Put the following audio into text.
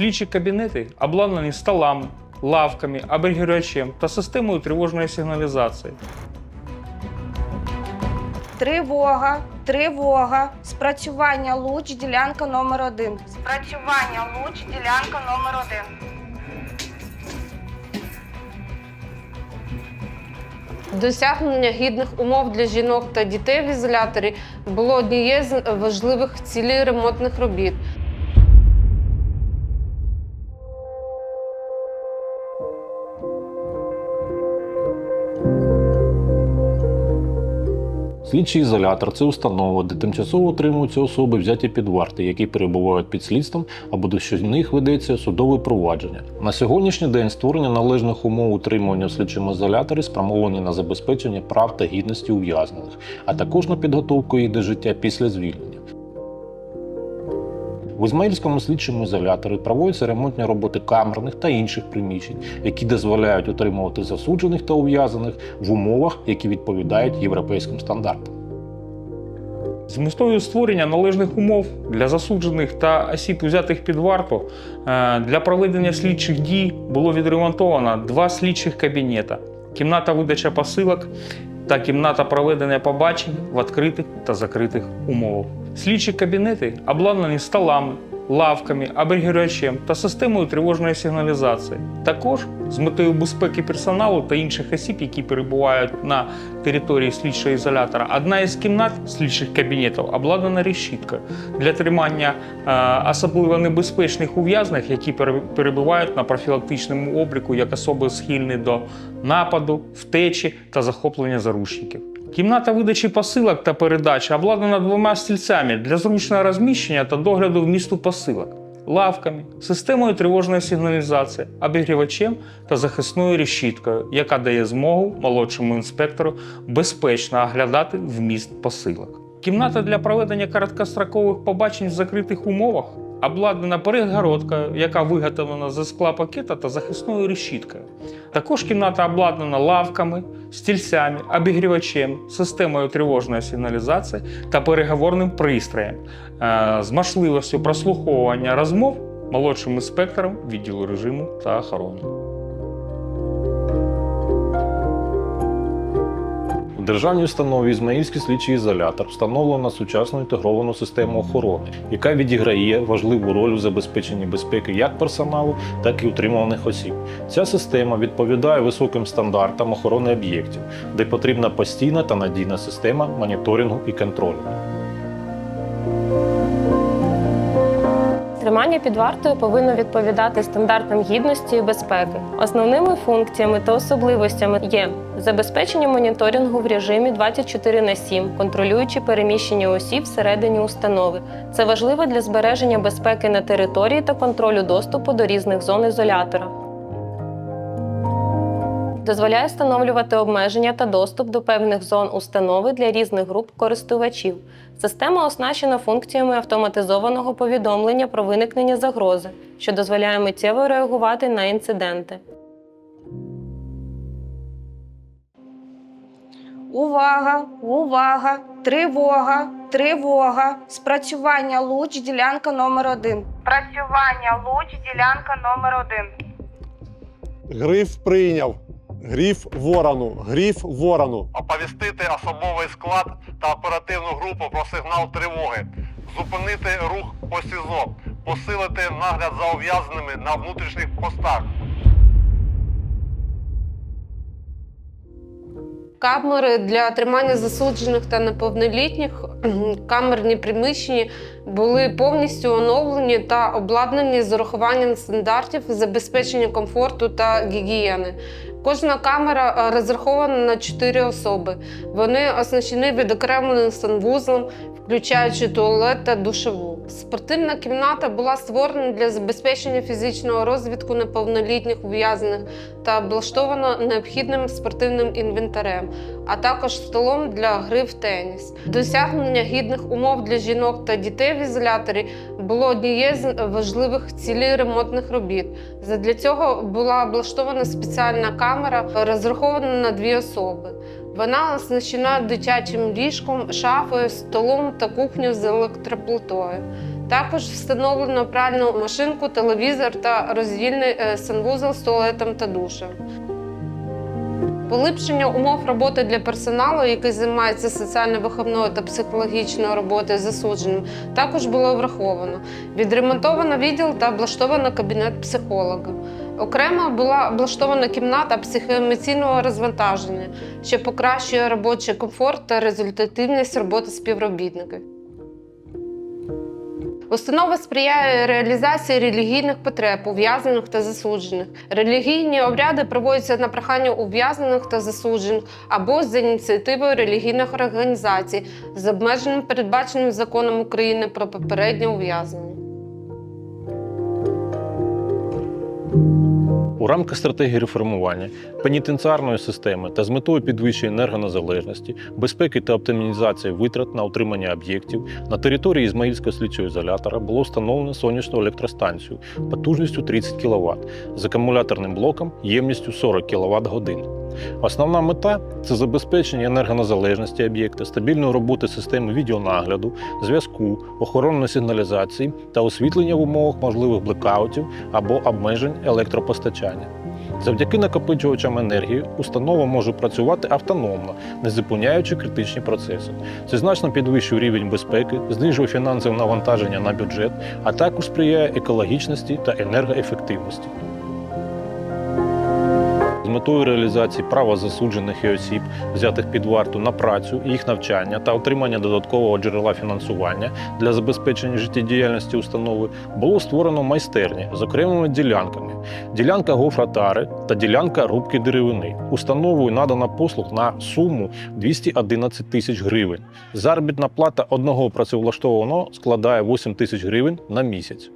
Слідчі кабінети обладнані столами, лавками, обігрівачем та системою тривожної сигналізації. Тривога, тривога, спрацювання луч, ділянка номер один. Спрацювання луч, ділянка номер один. Досягнення гідних умов для жінок та дітей в ізоляторі було однією з важливих цілей ремонтних робіт. Слідчий ізолятор це установа, де тимчасово утримуються особи, взяті під варти, які перебувають під слідством або до щодо них ведеться судове провадження. На сьогоднішній день створення належних умов утримування в слідчому ізоляторі спрямовані на забезпечення прав та гідності ув'язнених, а також на підготовку їх до життя після звільнення. В Ізмаїльському слідчому ізоляторі проводяться ремонтні роботи камерних та інших приміщень, які дозволяють утримувати засуджених та ув'язаних в умовах, які відповідають європейським стандартам. З метою створення належних умов для засуджених та осіб, взятих під варту, е, для проведення слідчих дій було відремонтовано два слідчих кабінета: кімната видачі посилок та кімната проведення побачень в відкритих та закритих умовах. Слідчі кабінети обладнані столами, лавками, обігрівачем та системою тривожної сигналізації. Також з метою безпеки персоналу та інших осіб, які перебувають на території слідчого ізолятора, одна із кімнат слідчих кабінетів обладнана решіткою для тримання е, особливо небезпечних ув'язних, які пере- перебувають на профілактичному обліку як особи схильні до нападу, втечі та захоплення заручників. Кімната видачі посилок та передачі обладнана двома стільцями для зручного розміщення та догляду вмісту посилок, лавками, системою тривожної сигналізації, обігрівачем та захисною решіткою, яка дає змогу молодшому інспектору безпечно оглядати вміст посилок. Кімната для проведення короткострокових побачень в закритих умовах обладнана перегородкою, яка виготовлена за скла пакета та захисною решіткою. Також кімната обладнана лавками, стільцями, обігрівачем, системою тривожної сигналізації та переговорним пристроєм е, з можливістю прослуховування розмов молодшим інспектором відділу режиму та охорони. Державній установі Ізмаїльський слідчий ізолятор встановлено сучасну інтегровану систему охорони, яка відіграє важливу роль у забезпеченні безпеки як персоналу, так і утримуваних осіб. Ця система відповідає високим стандартам охорони об'єктів, де потрібна постійна та надійна система моніторингу і контролю. Тримання під вартою повинно відповідати стандартам гідності і безпеки. Основними функціями та особливостями є забезпечення моніторингу в режимі 24 на 7, контролюючи переміщення осіб всередині установи. Це важливо для збереження безпеки на території та контролю доступу до різних зон ізолятора. Дозволяє встановлювати обмеження та доступ до певних зон установи для різних груп користувачів. Система оснащена функціями автоматизованого повідомлення про виникнення загрози, що дозволяє миттєво реагувати на інциденти. Увага, увага, тривога, тривога, спрацювання луч, ділянка номер один. Спрацювання луч, ділянка номер один. Гриф прийняв. Гриф ворону. Гриф ворону. оповістити особовий склад та оперативну групу про сигнал тривоги, зупинити рух по СІЗО, посилити нагляд за ув'язненими на внутрішніх постах. Камери для тримання засуджених та неповнолітніх камерні приміщення були повністю оновлені та обладнані з урахуванням стандартів забезпечення комфорту та гігієни. Кожна камера е, розрахована на 4 особи. Вони оснащені відокремленим санвузлом, включаючи туалет та душову. Спортивна кімната була створена для забезпечення фізичного розвитку неповнолітніх ув'язнених та облаштована необхідним спортивним інвентарем, а також столом для гри в теніс. Досягнення гідних умов для жінок та дітей в ізоляторі було однією з важливих цілей ремонтних робіт. Задля цього була облаштована спеціальна камера, розрахована на дві особи. Вона оснащена дитячим ліжком, шафою, столом та кухнею з електроплитою. Також встановлено пральну машинку, телевізор та роздільний е, санвузол з туалетом та душем. Поліпшення умов роботи для персоналу, який займається соціально-виховною та психологічною роботою засудженим, також було враховано. Відремонтовано відділ та облаштовано кабінет психолога. Окремо була облаштована кімната психоемоційного розвантаження, що покращує робочий комфорт та результативність роботи співробітників. Установа сприяє реалізації релігійних потреб ув'язнених та засуджених. Релігійні обряди проводяться на прохання ув'язнених та засуджених або за ініціативою релігійних організацій з обмеженням передбаченим законом України про попереднє ув'язнення. У рамках стратегії реформування пенітенціарної системи та з метою підвищення енергонезалежності, безпеки та оптимізації витрат на утримання об'єктів на території Ізмаїльського слідчого ізолятора було встановлено сонячну електростанцію потужністю 30 кВт з акумуляторним блоком ємністю 40 кВт годин. Основна мета це забезпечення енергонезалежності об'єкта, стабільної роботи системи відеонагляду, зв'язку, охоронної сигналізації та освітлення в умовах можливих блекаутів або обмежень електропостачання. Завдяки накопичувачам енергії установа може працювати автономно, не зупиняючи критичні процеси. Це значно підвищує рівень безпеки, знижує фінансове навантаження на бюджет, а також сприяє екологічності та енергоефективності. Метою реалізації права засуджених і осіб, взятих під варту на працю, їх навчання та отримання додаткового джерела фінансування для забезпечення життєдіяльності установи було створено майстерні з окремими ділянками: ділянка гофратари та ділянка рубки деревини. Установою надана послуг на суму 211 тисяч гривень. Заробітна плата одного працевлаштованого складає 8 тисяч гривень на місяць.